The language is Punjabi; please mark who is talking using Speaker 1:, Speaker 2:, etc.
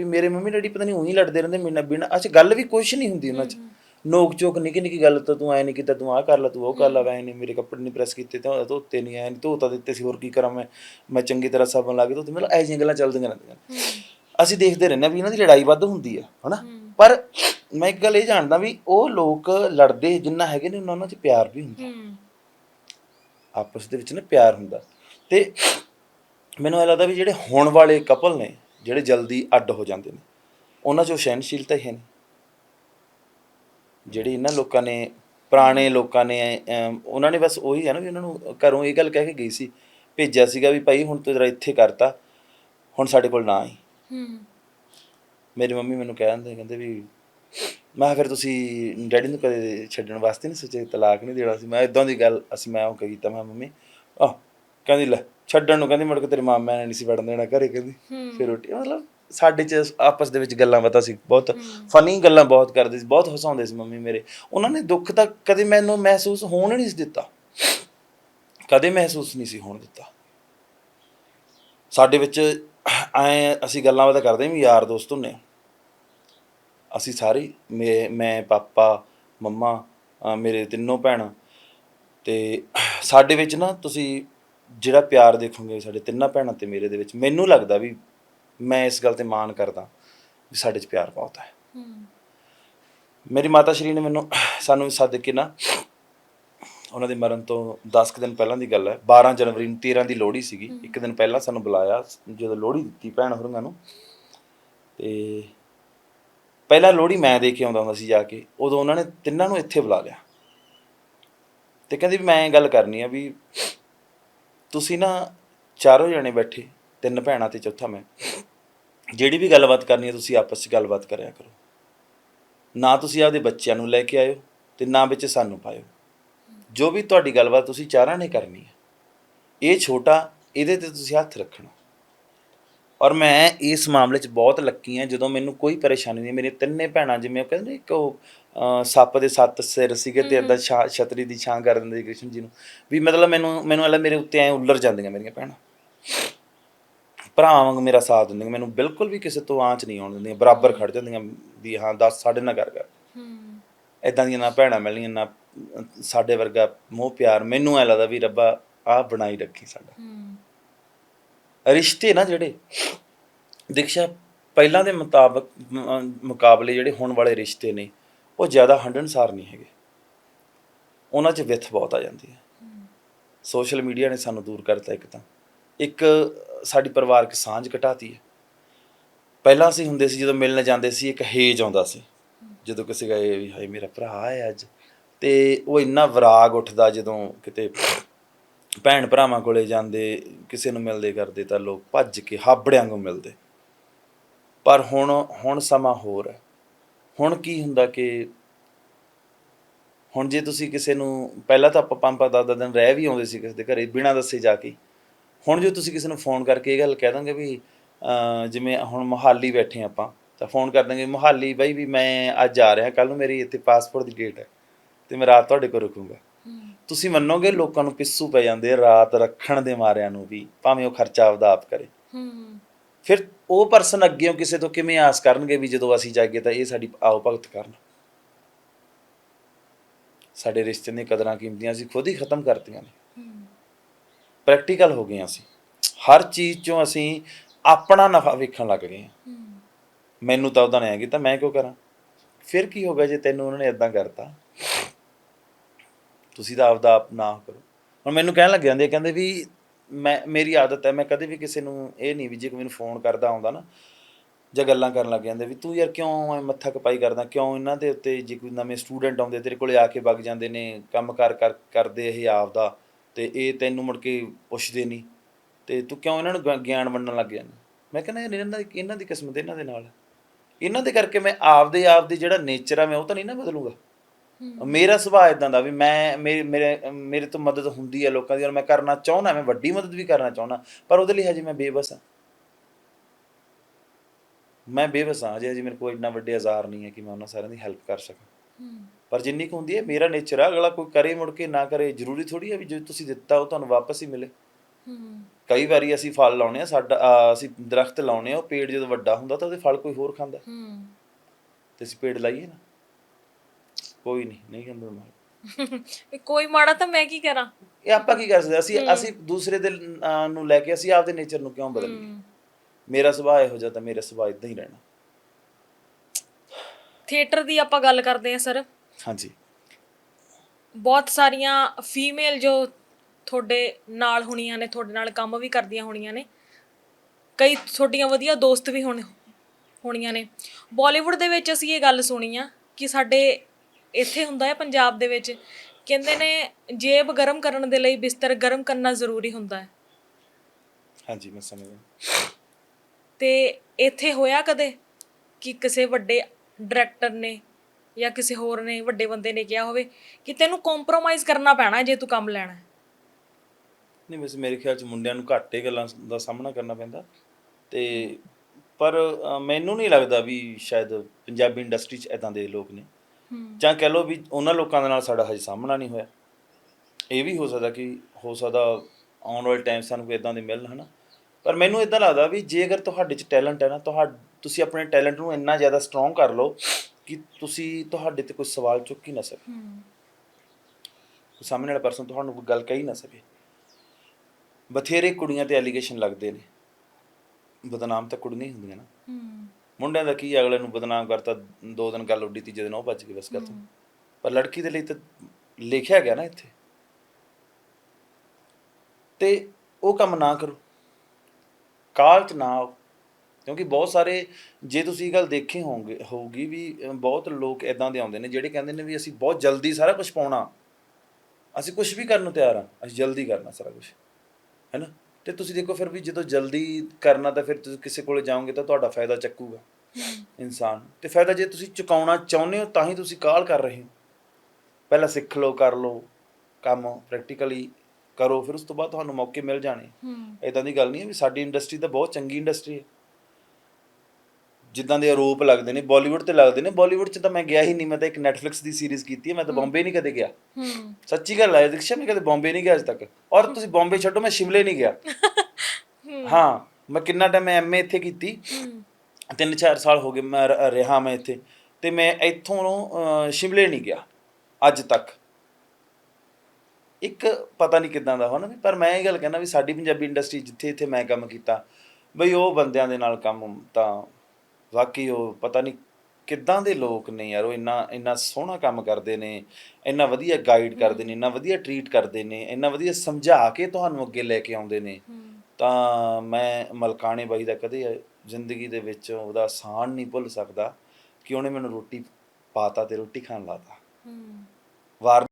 Speaker 1: ਵੀ ਮੇਰੇ ਮੰਮੀ ਡੈਡੀ ਪਤਾ ਨਹੀਂ ਉਹੀ ਲੜਦੇ ਰਹਿੰਦੇ ਮੇਰੇ ਨਾਲ ਬਿਨਾਂ। ਅੱਛਾ ਗੱਲ ਵੀ ਕੁਛ ਨਹੀਂ ਹੁੰਦੀ ਉਹਨਾਂ 'ਚ। ਨੋਕ ਚੋਕ ਨਿੱਕੀ ਨਿੱਕੀ ਗੱਲ ਤਾਂ ਤੂੰ ਐ ਨਹੀਂ ਕੀਤਾ ਤੂੰ ਆਹ ਕਰ ਲੈ ਤੂੰ ਉਹ ਕਰ ਲੈ ਵੈ ਨਹੀਂ ਮੇਰੇ ਕੱਪੜੇ ਨਹੀਂ ਪ੍ਰੈਸ ਕੀਤੇ ਤਾਂ ਧੋਤੇ ਨਹੀਂ ਐ ਨਹੀਂ ਧੋਤਾ ਦਿੱਤੇ ਸੀ ਹੋਰ ਕੀ ਕਰਾਂ ਮੈਂ? ਮੈਂ ਚੰਗੀ ਤਰ੍ਹਾਂ ਸਾਬਣ ਲਾ ਕੇ ਧੋਤੇ ਮਤਲਬ ਐ ਜਿਹੀਆਂ ਗੱਲਾਂ ਚੱਲਦੀਆਂ ਰਹਿੰਦੀਆਂ। ਅਸੀਂ ਦੇਖਦੇ ਰਹਿੰਦੇ ਹਾਂ ਵੀ ਇਹਨਾਂ ਦੀ ਲੜਾਈ ਵੱਧ ਹੁੰਦੀ ਆ ਹਨਾ? ਪਰ ਮੈਂ ਇੱਕ ਗੱਲ ਇਹ ਜਾਣਦਾ ਵੀ ਉਹ ਲੋਕ ਲੜਦੇ ਜਿੰਨਾ ਹੈਗੇ ਨੇ ਉਹਨਾਂ ਚ ਪਿਆਰ ਵੀ ਹੁੰਦਾ। ਆਪਸ ਦੇ ਵਿੱਚ ਨਾ ਪਿਆਰ ਹੁੰਦਾ। ਤੇ ਮੈਨੂੰ ਇਹ ਲੱਗਦਾ ਵੀ ਜਿਹੜੇ ਹੁਣ ਵਾਲੇ ਕਪਲ ਨੇ ਜਿਹੜੇ ਜਲਦੀ ਅੱਡ ਹੋ ਜਾਂਦੇ ਨੇ। ਉਹਨਾਂ 'ਚ ਸਹਿਨਸ਼ੀਲਤਾ ਹੀ ਹੈ ਨਹੀਂ। ਜਿਹੜੀ ਇਹਨਾਂ ਲੋਕਾਂ ਨੇ ਪੁਰਾਣੇ ਲੋਕਾਂ ਨੇ ਉਹਨਾਂ ਨੇ ਬਸ ਉਹੀ ਹੈ ਨਾ ਵੀ ਉਹਨਾਂ ਨੂੰ ਘਰੋਂ ਇਹ ਗੱਲ ਕਹਿ ਕੇ ਗਈ ਸੀ ਭੇਜਿਆ ਸੀਗਾ ਵੀ ਭਾਈ ਹੁਣ ਤੂੰ ਜਰਾ ਇੱਥੇ ਕਰਤਾ ਹੁਣ ਸਾਡੇ ਕੋਲ ਨਾ ਆਈ।
Speaker 2: ਹੂੰ।
Speaker 1: ਮੇਰੀ ਮੰਮੀ ਮੈਨੂੰ ਕਹਿ ਦਿੰਦੇ ਕਹਿੰਦੇ ਵੀ ਮੈਂ ਕਿਹਾ ਫਿਰ ਤੁਸੀਂ ਡੈਡੀ ਨੂੰ ਕਦੇ ਛੱਡਣ ਵਾਸਤੇ ਨਹੀਂ ਸੋਚਿਆ ਤਲਾਕ ਨਹੀਂ ਦੇਣਾ ਸੀ। ਮੈਂ ਇਦਾਂ ਦੀ ਗੱਲ ਅਸੀਂ ਮੈਂ ਉਹ ਕੀਤਾ ਮੈਂ ਮੰਮੀ ਆਹ ਕਹਿੰਦੀ ਲੈ ਛੱਡਣ ਨੂੰ ਕਹਿੰਦੀ ਮੁੜ ਕੇ ਤੇਰੀ ਮਾਮਾ ਨੇ ਨਹੀਂ ਸੀ ਵੜਨ ਦੇਣਾ ਘਰੇ ਕਹਿੰਦੀ। ਫਿਰ ਰੋਟੀ ਮਤਲਬ ਸਾਡੇ ਚ ਆਪਸ ਦੇ ਵਿੱਚ ਗੱਲਾਂ ਬਾਤਾਂ ਸੀ ਬਹੁਤ ਫਨੀ ਗੱਲਾਂ ਬਹੁਤ ਕਰਦੇ ਸੀ ਬਹੁਤ ਹਸਾਉਂਦੇ ਸੀ ਮੰਮੀ ਮੇਰੇ। ਉਹਨਾਂ ਨੇ ਦੁੱਖ ਤਾਂ ਕਦੇ ਮੈਨੂੰ ਮਹਿਸੂਸ ਹੋਣ ਨਹੀਂ ਸੀ ਦਿੱਤਾ। ਕਦੇ ਮਹਿਸੂਸ ਨਹੀਂ ਸੀ ਹੋਣ ਦਿੱਤਾ। ਸਾਡੇ ਵਿੱਚ ਐ ਅਸੀਂ ਗੱਲਾਂ ਬਾਤਾਂ ਕਰਦੇ ਵੀ ਯਾਰ ਦੋਸਤ ਹੁੰਨੇ ਅਸੀਂ ਸਾਰੇ ਮੈਂ ਮੈਂ ਪਾਪਾ ਮੰਮਾ ਮੇਰੇ ਤਿੰਨੋਂ ਭੈਣਾਂ। ਤੇ ਸਾਡੇ ਵਿੱਚ ਨਾ ਤੁਸੀਂ ਜਿਹੜਾ ਪਿਆਰ ਦੇਖੋਗੇ ਸਾਡੇ ਤਿੰਨਾਂ ਭੈਣਾਂ ਤੇ ਮੇਰੇ ਦੇ ਵਿੱਚ ਮੈਨੂੰ ਲੱਗਦਾ ਵੀ ਮੈਂ ਇਸ ਗੱਲ ਤੇ ਮਾਣ ਕਰਦਾ ਵੀ ਸਾਡੇ 'ਚ ਪਿਆਰ ਬਹੁਤ ਹੈ। ਮੇਰੀ ਮਾਤਾ ਸ਼੍ਰੀ ਨੇ ਮੈਨੂੰ ਸਾਨੂੰ ਸੱਦ ਕੇ ਨਾ ਉਹਨਾਂ ਦੇ ਮਰਨ ਤੋਂ 10 ਕੁ ਦਿਨ ਪਹਿਲਾਂ ਦੀ ਗੱਲ ਹੈ 12 ਜਨਵਰੀ ਨੂੰ 13 ਦੀ ਲੋਹੜੀ ਸੀਗੀ। ਇੱਕ ਦਿਨ ਪਹਿਲਾਂ ਸਾਨੂੰ ਬੁਲਾਇਆ ਜਦੋਂ ਲੋਹੜੀ ਦਿੱਤੀ ਭੈਣ ਹੋਰਾਂ ਨੂੰ। ਤੇ ਪਹਿਲਾਂ ਲੋਹੜੀ ਮੈਂ ਦੇ ਕੇ ਆਉਂਦਾ ਹੁੰਦਾ ਸੀ ਜਾ ਕੇ ਉਦੋਂ ਉਹਨਾਂ ਨੇ ਤਿੰਨਾਂ ਨੂੰ ਇੱਥੇ ਬੁਲਾ ਲਿਆ। ਤੇ ਕਹਿੰਦੀ ਵੀ ਮੈਂ ਗੱਲ ਕਰਨੀ ਆ ਵੀ ਤੁਸੀਂ ਨਾ ਚਾਰੋਂ ਜਣੇ ਬੈਠੇ, ਤਿੰਨ ਭੈਣਾਂ ਤੇ ਚੌਥਾ ਮੈਂ, ਜਿਹੜੀ ਵੀ ਗੱਲਬਾਤ ਕਰਨੀ ਹੈ ਤੁਸੀਂ ਆਪਸ 'ਚ ਗੱਲਬਾਤ ਕਰਿਆ ਕਰੋ। ਨਾ ਤੁਸੀਂ ਆਪਦੇ ਬੱਚਿਆਂ ਨੂੰ ਲੈ ਕੇ ਆਇਓ ਤੇ ਨਾ ਵਿੱਚ ਸਾਨੂੰ ਪਾਇਓ। ਜੋ ਵੀ ਤੁਹਾਡੀ ਗੱਲਬਾਤ ਤੁਸੀਂ ਚਾਰਾਂ ਨੇ ਕਰਨੀ ਹੈ, ਇਹ ਛੋਟਾ, ਇਹਦੇ ਤੇ ਤੁਸੀਂ ਹੱਥ ਰੱਖਣਾ। ਔਰ ਮੈਂ ਇਸ ਮਾਮਲੇ 'ਚ ਬਹੁਤ ਲੱਕੀ ਹਾਂ ਜਦੋਂ ਮੈਨੂੰ ਕੋਈ ਪਰੇਸ਼ਾਨੀ ਨਹੀਂ ਮੇਰੀਆਂ ਤਿੰਨੇ ਭੈਣਾਂ ਜਿਵੇਂ ਉਹ ਕਹਿੰਦੇ ਇੱਕ ਉਹ ਅਹ, ਸੱਪ ਦੇ ਸੱਤ ਸਿਰ ਸੀਗੇ ਤੇ ਛਾਂ ਛਤਰੀ ਦੀ ਛਾਂ ਕਰ ਦਿੰਦੇ ਸੀ ਕ੍ਰਿਸ਼ਨ ਜੀ ਨੂੰ। ਵੀ ਮਤਲਬ ਮੈਨੂੰ ਮੈਨੂੰ ਐਂ ਮੇਰੇ ਉੱਤੇ ਐ ਉੱਲਰ ਜਾਂਦੀਆਂ ਮੇਰੀਆਂ ਭੈਣਾਂ। ਭਰਾਵਾਂ ਵਾਂਗ ਮੇਰਾ ਸਾਥ ਦਿੰਦੀਆਂ ਮੈਨੂੰ ਬਿਲਕੁਲ ਵੀ ਕਿਸੇ ਤੋਂ ਆਂਚ ਨਹੀਂ ਆਉਣ ਦਿੰਦੀਆਂ ਬਰਾਬਰ ਖੜ ਜਾਂਦੀਆਂ ਵੀ ਹਾਂ ਦੱਸ ਸਾਡੇ ਨਾਲ ਕਰ ਕਰ।
Speaker 2: ਹੂੰ।
Speaker 1: ਇਦਾਂ ਦੀਆਂ ਨਾ ਭੈਣਾਂ ਮਿਲਣੀਆਂ ਨਾ ਅਹ, ਸਾਡੇ ਵਰਗਾ ਮੋਹ ਪਿਆਰ ਮੈਨੂੰ ਐ ਲੱਗਦਾ ਵੀ ਰੱਬਾ ਆਹ ਬਣਾਈ ਰੱਖੀ ਸਾਡਾ।
Speaker 2: ਹੂੰ।
Speaker 1: ਰਿਸ਼ਤੇ ਨਾ ਜਿਹੜੇ, ਦੀਕਸ਼ਾ ਪਹਿਲਾਂ ਦੇ ਮੁਤਾਬਕ ਮੁਕਾਬਲੇ ਜਿਹੜੇ ਹੋਣ ਵਾਲੇ ਰਿਸ਼ਤੇ ਨੇ, ਉਹ ਜ਼ਿਆਦਾ ਹੰਡਣਸਾਰ ਨਹੀਂ ਹੈਗੇ। ਉਹਨਾਂ 'ਚ ਵਿਥ ਬਹੁਤ ਆ ਜਾਂਦੀ ਹੈ। ਸੋਸ਼ਲ ਮੀਡੀਆ ਨੇ ਸਾਨੂੰ ਦੂਰ ਕਰਤਾ ਇੱਕ ਤਾਂ। ਇੱਕ, ਸਾਡੀ ਪਰਿਵਾਰਕ ਸਾਂਝ ਘਟਾਤੀ ਹੈ। ਪਹਿਲਾਂ ਅਸੀਂ ਹੁੰਦੇ ਸੀ, ਜਦੋਂ ਮਿਲਣ ਜਾਂਦੇ ਸੀ, ਇੱਕ ਹੇਜ ਆਉਂਦਾ ਸੀ। ਜਦੋਂ ਕਿਸੇ ਗਏ ਵੀ, ਹਾਏ, ਮੇਰਾ ਭਰਾ ਹੈ ਅੱਜ। ਤੇ ਉਹ ਇੰਨਾ ਵਿਰਾਗ ਉੱਠਦਾ ਜਦੋਂ ਕਿਤੇ ਭੈਣ ਭਰਾਵਾਂ ਕੋਲੇ ਜਾਂਦੇ, ਕਿਸੇ ਨੂੰ ਮਿਲਦੇ ਕਰਦੇ ਤਾਂ ਲੋਕ ਭੱਜ ਕੇ ਹਾਬੜਿਆਂ ਨੂੰ ਮਿਲਦੇ। ਪਰ ਹੁਣ ਹੁਣ ਸਮਾਂ ਹੋਰ ਹੈ। ਹੁਣ ਕੀ ਹੁੰਦਾ ਕਿ ਹੁਣ ਜੇ ਤੁਸੀਂ ਕਿਸੇ ਨੂੰ, ਪਹਿਲਾਂ ਤਾਂ ਆਪਾਂ ਪੰਜ ਪੰਜ ਦਸ ਦਸ ਦਿਨ ਰਹਿ ਵੀ ਆਉਂਦੇ ਸੀ ਕਿਸੇ ਦੇ ਘਰੇ, ਬਿਨਾਂ ਦੱਸੇ ਜਾ ਕੇ। ਹੁਣ ਜੇ ਤੁਸੀਂ ਕਿਸੇ ਨੂੰ ਫੋਨ ਕਰਕੇ ਇਹ ਗੱਲ ਕਹਿ ਦਾਂਗੇ ਵੀ ਜਿਵੇਂ ਹੁਣ ਮੁਹਾਲੀ ਬੈਠੇ ਆਪਾਂ, ਤਾਂ ਫੋਨ ਕਰ ਦਾਂਗੇ, ਮੁਹਾਲੀ ਬਾਈ ਵੀ ਮੈਂ ਅੱਜ ਆ ਰਿਹਾ ਕੱਲ ਨੂੰ ਮੇਰੀ ਇੱਥੇ ਪਾਸਪੋਰਟ ਦੀ ਡੇਟ ਹੈ, ਤੇ ਮੈਂ ਰਾਤ ਤੁਹਾਡੇ ਕੋਲ ਰੁਕੂੰਗਾ। ਤੁਸੀਂ ਮੰਨੋਗੇ ਲੋਕਾਂ ਨੂੰ ਪਿੱਸੂ ਪੈ ਜਾਂਦੇ ਆ ਰਾਤ ਰੱਖਣ ਦੇ ਮਾਰਿਆਂ ਨੂੰ ਵੀ ਭਾਵੇਂ ਉਹ ਖਰਚਾ ਆਪਦਾ ਆਪ ਕਰੇ।
Speaker 2: ਹੂੰ
Speaker 1: ਫਿਰ ਉਹ ਪਰਸਨ ਅੱਗੇੋਂ ਕਿਸੇ ਤੋਂ ਕਿਵੇਂ ਆਸ ਕਰਨਗੇ ਵੀ ਜਦੋਂ ਅਸੀਂ ਜਾਈਏ ਤਾਂ ਇਹ ਸਾਡੀ ਆਓ ਭਗਤ ਕਰਨ। ਸਾਡੇ ਰਿਸ਼ਤੇ ਦੀਆਂ ਕਦਰਾਂ ਕੀਮਤੀਆਂ ਅਸੀਂ ਖੁਦ ਹੀ ਖਤਮ ਕਰਤੀਆਂ ਨੇ। ਪ੍ਰੈਕਟੀਕਲ ਹੋ ਗਏ ਹਾਂ ਅਸੀਂ। ਹਰ ਚੀਜ਼ 'ਚੋਂ ਅਸੀਂ ਆਪਣਾ ਨਫਾ ਵੇਖਣ ਲੱਗ ਗਏ ਹਾਂ। ਮੈਨੂੰ ਤਾਂ ਉਹਦਾ ਨਹੀਂ ਆਇਆ ਤਾਂ ਮੈਂ ਕਿਉਂ ਕਰਾਂ? ਫਿਰ ਕੀ ਹੋਗਾ ਜੇ ਤੈਨੂੰ ਉਹਨਾਂ ਨੇ ਇਦਾਂ ਕਰਤਾ? ਤੁਸੀਂ ਤਾਂ ਆਪਦਾ ਆਪ ਨਾ ਕਰੋ। ਹੁਣ ਮੈਨੂੰ ਕਹਿਣ ਲੱਗ ਜਾਂਦੇ ਆ, ਕਹਿੰਦੇ ਵੀ ਮੈਂ ਮੇਰੀ ਆਦਤ ਹੈ ਮੈਂ ਕਦੇ ਵੀ ਕਿਸੇ ਨੂੰ ਇਹ ਨਹੀਂ ਵੀ ਜੇ ਕੋਈ ਮੈਨੂੰ ਫੋਨ ਕਰਦਾ ਆਉਂਦਾ ਨਾ ਜਾਂ ਗੱਲਾਂ ਕਰਨ ਲੱਗ ਜਾਂਦੇ ਵੀ ਤੂੰ ਯਾਰ ਕਿਉਂ ਐ ਮੱਥਾ ਕਪਾਈ ਕਰਦਾ ਕਿਉਂ ਇਹਨਾਂ ਦੇ ਉੱਤੇ ਜੇ ਕੋਈ ਨਵੇਂ ਸਟੂਡੈਂਟ ਆਉਂਦੇ ਤੇਰੇ ਕੋਲੇ ਆ ਕੇ ਵਗ ਜਾਂਦੇ ਨੇ ਕੰਮ ਕਰ ਕਰ ਕਰਦੇ ਇਹ ਆਪਦਾ ਤੇ ਇਹ ਤੈਨੂੰ ਮੁੜ ਕੇ ਪੁੱਛਦੇ ਨਹੀਂ ਤੇ ਤੂੰ ਕਿਉਂ ਇਹਨਾਂ ਨੂੰ ਗ- ਗਿਆਨ ਵੰਡਣ ਲੱਗ ਜਾਂਦਾ? ਮੈਂ ਕਹਿੰਦਾ ਯਾਰ ਇਹਨਾਂ ਦੀ ਇਹਨਾਂ ਦੀ ਕਿਸਮਤ ਇਹਨਾਂ ਦੇ ਨਾਲ ਹੈ। ਇਹਨਾਂ ਦੇ ਕਰਕੇ ਮੈਂ ਆਪਦੇ ਆਪ ਦੇ ਜਿਹੜਾ ਨੇਚਰ ਆ ਮੈਂ ਉਹ ਤਾਂ ਨਹੀਂ ਨਾ ਬਦਲੂਗਾ। ਮੇਰਾ ਸੁਭਾਅ ਇਦਾਂ ਦਾ ਵੀ ਮੈਂ ਮੇਰੇ ਮੇਰੇ ਮੇਰੇ ਤੋਂ ਮਦਦ ਹੁੰਦੀ ਹੈ ਲੋਕਾਂ ਦੀ ਔਰ ਮੈਂ ਕਰਨਾ ਚਾਹੁੰਦਾ ਮੈਂ ਵੱਡੀ ਮਦਦ ਵੀ ਕਰਨਾ ਚਾਹੁੰਦਾ ਪਰ ਉਹਦੇ ਲਈ ਹਜੇ ਮੈਂ ਬੇਬਸ ਹਾਂ ਮੈਂ ਬੇਬਸ ਹਾਂ ਹਜੇ ਹਜੇ ਮੇਰੇ ਕੋਲ ਇੰਨਾ ਵੱਡੇ ਹਜ਼ਾਰ ਨਹੀਂ ਹੈ ਕਿ ਮੈਂ ਉਹਨਾਂ ਸਾਰਿਆਂ ਦੀ ਹੈਲਪ ਕਰ ਸਕਾਂ। ਪਰ ਜਿੰਨੀ ਕੁ ਹੁੰਦੀ ਹੈ ਮੇਰਾ ਨੇਚਰ ਆ ਅਗਲਾ ਕੋਈ ਕਰੇ ਮੁੜ ਕੇ ਨਾ ਕਰੇ ਜ਼ਰੂਰੀ ਥੋੜੀ ਹੈ ਵੀ ਜੇ ਤੁਸੀਂ ਦਿੱਤਾ ਉਹ ਤੁਹਾਨੂੰ ਵਾਪਸ ਹੀ ਮਿਲੇ। ਕਈ ਵਾਰੀ ਅਸੀਂ ਫਲ ਲਾਉਣੇ ਆ ਸਾਡਾ ਅਸੀਂ ਦਰਖਤ ਲਾਉਣੇ ਆ ਉਹ ਪੇੜ ਜਦੋਂ ਵੱਡਾ ਹੁੰਦਾ ਤਾਂ ਉਹਦੇ ਫਲ ਕੋਈ ਹੋਰ ਖਾਂਦਾ।
Speaker 2: ਹੂੰ।
Speaker 1: ਤੇ ਅਸੀਂ ਪੇੜ ਲਾਈਏ ਨਾ। ਕੋਈ ਨਹੀਂ ਨਹੀਂ ਖਾਂਦਾ ਮਾਲ
Speaker 2: ਵੀ ਕੋਈ ਮਾੜਾ ਤਾਂ ਮੈਂ ਕੀ ਕਰਾਂ?
Speaker 1: ਇਹ ਆਪਾਂ ਕੀ ਕਰ ਸਕਦੇ ਹਾਂ? ਅਸੀਂ ਅਸੀਂ ਦੂਸਰੇ ਦੇ ਅਹ, ਨੂੰ ਲੈ ਕੇ ਅਸੀਂ ਆਪਦੇ ਨੇਚਰ ਨੂੰ ਕਿਉਂ ਬਦਲੀਏ
Speaker 2: ਹੂੰ।
Speaker 1: ਮੇਰਾ ਸੁਭਾਅ ਇਹੋ ਜਿਹਾ ਤਾਂ ਮੇਰਾ ਸੁਭਾਅ ਇਦਾਂ ਹੀ ਰਹਿਣਾ।
Speaker 2: ਥੀਏਟਰ ਦੀ ਆਪਾਂ ਗੱਲ ਕਰਦੇ ਆ ਸਰ।
Speaker 1: ਹਾਂਜੀ।
Speaker 2: ਬਹੁਤ ਸਾਰੀਆਂ ਫੀਮੇਲ ਜੋ ਤੁਹਾਡੇ ਨਾਲ ਹੋਣੀਆਂ ਨੇ ਤੁਹਾਡੇ ਨਾਲ ਕੰਮ ਵੀ ਕਰਦੀਆਂ ਹੋਣੀਆਂ ਨੇ ਕਈ ਤੁਹਾਡੀਆਂ ਵਧੀਆ ਦੋਸਤ ਵੀ ਹੋਣ ਹੋਣੀਆਂ ਨੇ। ਬਾਲੀਵੁੱਡ ਦੇ ਵਿੱਚ ਅਸੀਂ ਇਹ ਗੱਲ ਸੁਣੀ ਆ ਕਿ ਸਾਡੇ ਇੱਥੇ ਹੁੰਦਾ ਹੈ ਪੰਜਾਬ ਦੇ ਵਿੱਚ ਕਹਿੰਦੇ ਨੇ ਜੇਬ ਗਰਮ ਕਰਨ ਦੇ ਲਈ ਬਿਸਤਰ ਗਰਮ ਕਰਨਾ ਜ਼ਰੂਰੀ ਹੁੰਦਾ ਹੈ।
Speaker 1: ਹਾਂਜੀ ਮੈਂ ਸਮਝਦਾ
Speaker 2: ਤੇ ਇੱਥੇ ਹੋਇਆ ਕਦੇ ਕਿ ਕਿਸੇ ਵੱਡੇ ਡਾਇਰੈਕਟਰ ਨੇ ਜਾਂ ਕਿਸੇ ਹੋਰ ਨੇ ਵੱਡੇ ਬੰਦੇ ਨੇ ਕਿਹਾ ਹੋਵੇ ਕਿ ਤੈਨੂੰ ਕੰਪਰੋਮਾਈਜ਼ ਕਰਨਾ ਪੈਣਾ ਜੇ ਤੂੰ ਕੰਮ ਲੈਣਾ ਹੈ?
Speaker 1: ਨਹੀਂ ਵੈਸੇ ਮੇਰੇ ਖਿਆਲ ਚ ਮੁੰਡਿਆਂ ਨੂੰ ਘੱਟ ਇਹ ਗੱਲਾਂ ਦਾ ਸਾਹਮਣਾ ਕਰਨਾ ਪੈਂਦਾ। ਤੇ ਪਰ ਮੈਨੂੰ ਨਹੀਂ ਲੱਗਦਾ ਵੀ ਸ਼ਾਇਦ ਪੰਜਾਬੀ ਇੰਡਸਟਰੀ 'ਚ ਇਦਾਂ ਦੇ ਲੋਕ ਨੇ।
Speaker 2: ਹੂੰ
Speaker 1: ਜਾਂ ਕਹਿ ਲਓ ਵੀ ਉਹਨਾਂ ਲੋਕਾਂ ਦੇ ਨਾਲ ਸਾਡਾ ਹਜੇ ਸਾਹਮਣਾ ਨਹੀਂ ਹੋਇਆ। ਇਹ ਵੀ ਹੋ ਸਕਦਾ ਕਿ ਹੋ ਸਕਦਾ ਆਉਣ ਵਾਲੇ ਟਾਈਮ ਸਾਨੂੰ ਕੋਈ ਇਦਾਂ ਦੇ ਮਿਲਣ ਹਨਾ? ਪਰ ਮੈਨੂੰ ਇਦਾਂ ਲੱਗਦਾ ਵੀ ਜੇ ਅਗਰ ਤੁਹਾਡੇ 'ਚ ਟੈਲੈਂਟ ਹੈ ਨਾ ਤੁਹਾ ਤੁਸੀਂ ਆਪਣੇ ਟੈਲੈਂਟ ਨੂੰ ਇੰਨਾ ਜ਼ਿਆਦਾ ਸਟਰੋਂਗ ਕਰ ਲਓ ਕਿ ਤੁਸੀਂ ਤੁਹਾਡੇ ਤੇ ਕੋਈ ਸਵਾਲ ਚੁੱਕ ਹੀ ਨਾ ਸਕੇ।
Speaker 2: ਹੂੰ।
Speaker 1: ਸਾਹਮਣੇ ਵਾਲਾ ਪਰਸਨ ਤੁਹਾਨੂੰ ਕੋਈ ਗੱਲ ਕਹਿ ਨਾ ਸਕੇ। ਬਥੇਰੇ ਕੁੜੀਆਂ ਤੇ ਐਲੀਗੇਸ਼ਨ ਲੱਗਦੇ ਨੇ। ਬਦਨਾਮ ਤਾਂ ਕੁੜੀਆਂ ਹੀ ਹੁੰਦੀਆਂ ਨਾ।
Speaker 2: ਹੂੰ।
Speaker 1: ਮੁੰਡਿਆਂ ਦਾ ਕੀ ਅਗਲੇ ਨੂੰ ਬਦਨਾਮ ਕਰਤਾ ਦੋ ਦਿਨ ਗੱਲ ਉੱਡੀ ਤੀਜੇ ਦਿਨ ਉਹ ਭੱਜ ਗਏ ਬਸ ਕਰ ਪਰ ਲੜਕੀ ਦੇ ਲਈ ਤਾਂ ਲਿਖਿਆ ਗਿਆ ਨਾ ਇੱਥੇ। ਤੇ ਉਹ ਕੰਮ ਨਾ ਕਰੋ। ਕਾਲ ਚ ਨਾ ਕਿਉਂਕਿ ਬਹੁਤ ਸਾਰੇ ਜੇ ਤੁਸੀਂ ਇਹ ਗੱਲ ਦੇਖੇ ਹੋਵੋਗੇ ਹੋਊਗੀ ਵੀ ਬਹੁਤ ਲੋਕ ਇਦਾਂ ਦੇ ਆਉਂਦੇ ਨੇ ਜਿਹੜੇ ਕਹਿੰਦੇ ਨੇ ਵੀ ਅਸੀਂ ਬਹੁਤ ਜਲਦੀ ਸਾਰਾ ਕੁਝ ਪਾਉਣਾ। ਅਸੀਂ ਕੁਝ ਵੀ ਕਰਨ ਨੂੰ ਤਿਆਰ ਆ ਅਸੀਂ ਜਲਦੀ ਕਰਨਾ ਸਾਰਾ ਕੁਝ ਹੈਨਾ ਤੇ ਤੁਸੀਂ ਦੇਖੋ ਫਿਰ ਵੀ ਜਦੋਂ ਜਲਦੀ ਕਰਨਾ ਤਾਂ ਫਿਰ ਤੁਸੀਂ ਕਿਸੇ ਕੋਲੇ ਜਾਓਗੇ ਤਾਂ ਤੁਹਾਡਾ ਫਾਇਦਾ ਚੱਕੂਗਾ ਇਨਸਾਨ ਤੇ ਫਾਇਦਾ ਜੇ ਤੁਸੀਂ ਚੁਕਾਉਣਾ ਚਾਹੁੰਦੇ ਹੋ ਤਾਂ ਹੀ ਤੁਸੀਂ ਕਾਲ ਕਰ ਰਹੇ ਹੋ। ਪਹਿਲਾਂ ਸਿੱਖ ਲਓ ਕਰ ਲਓ ਕੰਮ ਪ੍ਰੈਕਟੀਕਲੀ ਕਰੋ ਫਿਰ ਉਸ ਤੋਂ ਬਾਅਦ ਤੁਹਾਨੂੰ ਮੌਕੇ ਮਿਲ ਜਾਣੇ। ਇਦਾਂ ਦੀ ਗੱਲ ਨਹੀਂ ਹੈ ਵੀ ਸਾਡੀ ਇੰਡਸਟਰੀ ਤਾਂ ਬਹੁਤ ਚੰਗੀ ਇੰਡਸਟਰੀ ਹੈ। ਜਿੱਦਾਂ ਦੇ ਆਰੋਪ ਲੱਗਦੇ ਨੇ ਬਾਲੀਵੁੱਡ ਤੇ ਲੱਗਦੇ ਨੇ ਬਾਲੀਵੁੱਡ 'ਚ ਤਾਂ ਮੈਂ ਗਿਆ ਹੀ ਨਹੀਂ ਮੈਂ ਤਾਂ ਇੱਕ ਨੈਟਫਲਿਕਸ ਦੀ ਸੀਰੀਜ਼ ਕੀਤੀ ਹੈ ਮੈਂ ਤਾਂ ਬੰਬੇ ਨਹੀਂ ਕਦੇ ਗਿਆ।
Speaker 2: ਹੂੰ।
Speaker 1: ਸੱਚੀ ਗੱਲ ਹੈ ਦਿਕਸ਼ਾ ਮੈਂ ਕਦੇ ਬੰਬੇ ਨਹੀਂ ਗਿਆ ਅਜੇ ਤੱਕ। ਔਰ ਤੁਸੀਂ ਬੰਬੇ ਛੱਡੋ ਮੈਂ ਸ਼ਿਮਲੇ ਨਹੀਂ ਗਿਆ। ਹਾਂ। ਮੈਂ ਕਿੰਨਾ ਟਾਈਮ ਮੈਂ ਐਮਏ ਇੱਥੇ ਕੀਤੀ। ਤਿੰਨ ਚਾਰ ਸਾਲ ਹੋ ਗਏ ਮੈਂ ਰਿਹਾ ਮੈਂ ਇੱਥੇ। ਤੇ ਮੈਂ ਇੱਥੋਂ ਸ਼ਿਮਲੇ ਨਹੀਂ ਗਿਆ ਅੱਜ ਤੱਕ। ਇੱਕ ਪਤਾ ਨਹੀਂ ਕਿਦਾਂ ਦਾ ਹੋਣਾ ਵੀ ਪਰ ਮੈਂ ਇਹ ਗੱਲ ਕਹਿੰਦਾ ਵੀ ਸਾਡੀ ਪੰਜਾਬੀ ਇੰਡਸਟਰੀ ਜਿੱਥੇ ਇੱਥੇ ਮੈਂ ਕੰਮ ਕੀਤਾ ਬਈ ਉਹ ਬੰਦਿਆਂ ਦੇ ਨਾਲ ਕੰਮ ਤਾਂ ਵਾਕਈ ਉਹ ਪਤਾ ਨਹੀਂ ਕਿੱਦਾਂ ਦੇ ਲੋਕ ਨੇ ਯਾਰ ਉਹ ਇੰਨਾ ਇੰਨਾ ਸੋਹਣਾ ਕੰਮ ਕਰਦੇ ਨੇ ਇੰਨਾ ਵਧੀਆ ਗਾਈਡ ਕਰਦੇ ਨੇ ਇੰਨਾ ਵਧੀਆ ਟਰੀਟ ਕਰਦੇ ਨੇ ਇੰਨਾ ਵਧੀਆ ਸਮਝਾ ਕੇ ਤੁਹਾਨੂੰ ਅੱਗੇ ਲੈ ਕੇ ਆਉਂਦੇ ਨੇ। ਤਾਂ ਮੈਂ ਮਲਕਾਣੇ ਬਾਈ ਦਾ ਕਦੇ ਜ਼ਿੰਦਗੀ ਦੇ ਵਿੱਚ ਉਹਦਾ ਸਾਨ ਨਹੀਂ ਭੁੱਲ ਸਕਦਾ ਕਿ ਉਹਨੇ ਮੈਨੂੰ ਰੋਟੀ ਪਾਤਾ ਤੇ ਰੋਟੀ ਖਾਣ ਲਾਤਾ। ਵਾਰ